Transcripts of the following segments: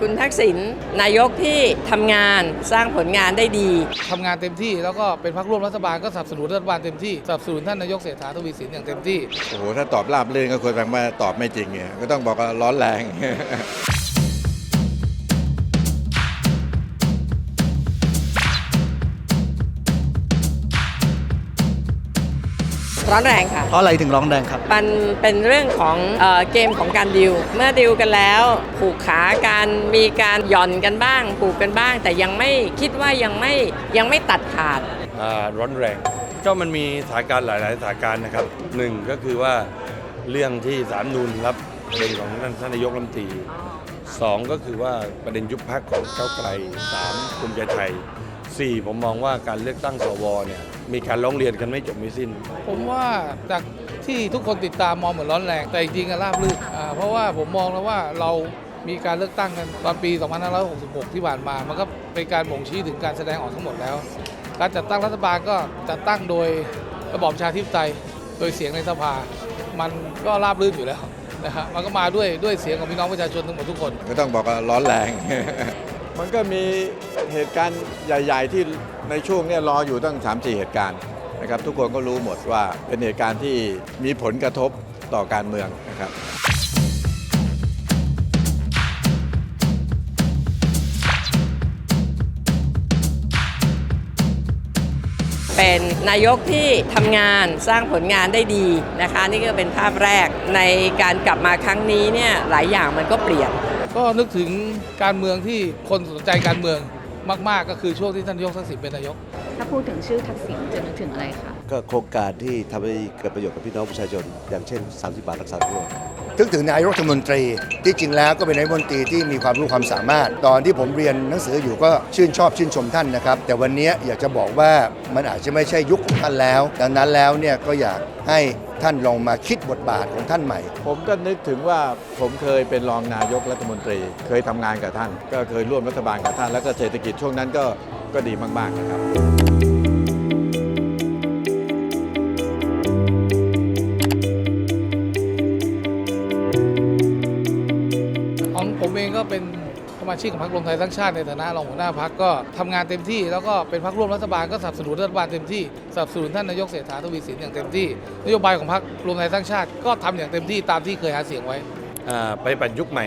คุณทักษิณนายกที่ทำงานสร้างผลงานได้ดี ทำงานเต็มที่แล้วก็เป็นพรรคร่วมรัฐบาลก็สนับสนุนรัฐบาลเต็มที่สนับสนุนท่านนายกเศรษฐาทวีสินอย่างเต็มที่ โอ้โห ถ้าตอบราบรื่นก็ควรแปลว่าตอบไม่จริงไงก็ต้องบอกว่าร้อนแรง ร้อนแรงค่ะ เพราะอะไรถึงร้องแดงครับ มันเป็นเรื่องของเออเกมของการดิว เมื่อดิวกันแล้ว ผูกขากันมีการหย่อนกันบ้าง ผูกกันบ้าง แต่ยังไม่คิดว่ายังไม่ยังไม่ตัดขาด อ่าร้อนแรง ก็มันมีสถานการณ์หลาย ๆ สถานการณ์นะครับหนึ่งก็คือว่าเรื่องที่สารนูนรับประเด็นของท่านนายกรัฐมนตรีสองก็คือว่าประเด็นยุบพักของก้าวไกลสามภูมิใจไทย สี่ผมมองว่าการเลือกตั้งสวเนี่ยมีการร้องเรียนกันไม่จบไม่สิ้น ผมว่าจากที่ทุกคนติดตามมองเหมือนร้อนแรง แต่จริงๆอะราบรื่นอ่าเพราะว่าผมมองแล้วว่าเรามีการเลือกตั้งกันตอนปี 2566 ที่ผ่านมา มันก็เป็นการบ่งชี้ถึงการแสดงออกทั้งหมดแล้ว การจัดตั้งรัฐบาลก็จัดตั้งโดยระบอบประชาธิปไตยโดยเสียงในสภา มันก็ราบรื่นอยู่แล้วนะฮะมันก็มาด้วยด้วยเสียงของพี่น้องประชาชนทั้งหมดทุกคน ก็ต้องบอกว่าร้อนแรง มันก็มีเหตุการณ์ใหญ่ ๆ ที่ในช่วงเนี้ยรออยู่ตั้ง 3-4 เหตุการณ์นะครับทุกคนก็รู้หมดว่าเป็นเหตุการณ์ที่มีผลกระทบต่อการเมืองนะครับเป็นนายกที่ทำงานสร้างผลงานได้ดีนะคะ นี่ก็เป็นภาพแรกในการกลับมาครั้งนี้เนี่ยหลายอย่างมันก็เปลี่ยน ก็นึกถึงการเมืองที่คนสนใจการเมืองมาก ๆ ก็คือช่วงที่ท่านนายกทักษิณเป็นนายก ถ้าพูดถึงชื่อทักษิณจะนึกถึงอะไรคะ ก็โครงการที่ทำให้เกิดประโยชน์กับพี่น้องประชาชน อย่างเช่น 30 บาทรักษาทุกโรค นึกถึงนายกรัฐมนตรี ที่จริงแล้วก็เป็นนายรัฐมนตรีที่มีความรู้ความสามารถ ตอนที่ผมเรียนหนังสืออยู่ก็ชื่นชอบชื่นชมท่านนะครับ แต่วันนี้อยากจะบอกว่ามันอาจจะไม่ใช่ยุคของท่านแล้ว ดังนั้นแล้วเนี่ยก็อยากให้ท่านลองมาคิดบทบาทของท่านใหม่ ผมก็นึกถึงว่าผมเคยเป็นรองนายกรัฐมนตรี เคยทำงานกับท่าน ก็เคยร่วมรัฐบาลกับท่าน แล้วก็เศรษฐกิจช่วงนั้นก็ก็ดีมากๆนะครับ เองก็เป็นสมาชิกของพรรครวมไทยสร้างชาติในฐานะรองหัวหน้าพรรคก็ทำงานเต็มที่ แล้วก็เป็นพรรคร่วมรัฐบาลก็สนับสนุนรัฐบาลเต็มที่สนับสนุนท่านนายกเศรษฐาทวีสินอย่างเต็มที่นโยบายของพรรครวมไทยสร้างชาติ ก็ทำอย่างเต็มที่ตามที่เคยหาเสียงไว้อ่าไปปัจยุคใหม่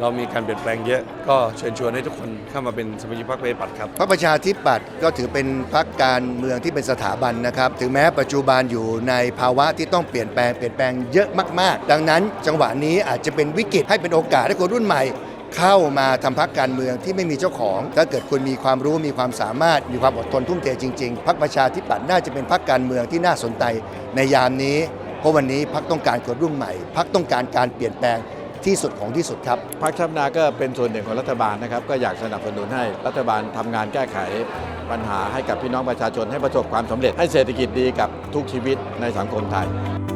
เรามีการเปลี่ยนแปลงเยอะ ก็เชิญชวนให้ทุกคนเข้ามาเป็นสมาชิกพรรคประชาธิปัตย์ครับ พรรคประชาธิปัตย์ก็ถือเป็นพรรคการเมืองที่เป็นสถาบันนะครับ ถึงแม้ปัจจุบันอยู่ในภาวะที่ต้องเปลี่ยนแปลงเปลี่ยนแปลงเยอะมาก ๆ ดังนั้น จังหวะนี้อาจจะเป็นวิกฤตให้เป็นโอกาสให้คนรุ่นใหม่ เข้ามาทำพรรคการเมืองที่ไม่มีเจ้าของ ถ้าเกิดคุณมีความรู้มีความสามารถ มีความอดทนทุ่มเทจริง ๆ พรรคประชาธิปัตย์น่าจะเป็นพรรคการเมืองที่น่าสนใจในยามนี้ เพราะวันนี้พรรคต้องการคนรุ่นใหม่พรรคต้องการการเปลี่ยนแปลง ที่สุดของที่สุดครับพรรคชาตินาก็เป็นส่วนหนึ่งของรัฐบาลนะครับก็อยากสนับสนุนให้รัฐบาลทำงานแก้ไขปัญหาให้กับพี่น้องประชาชนให้ประสบความสำเร็จให้เศรษฐกิจดีกับทุกชีวิตในสังคมไทย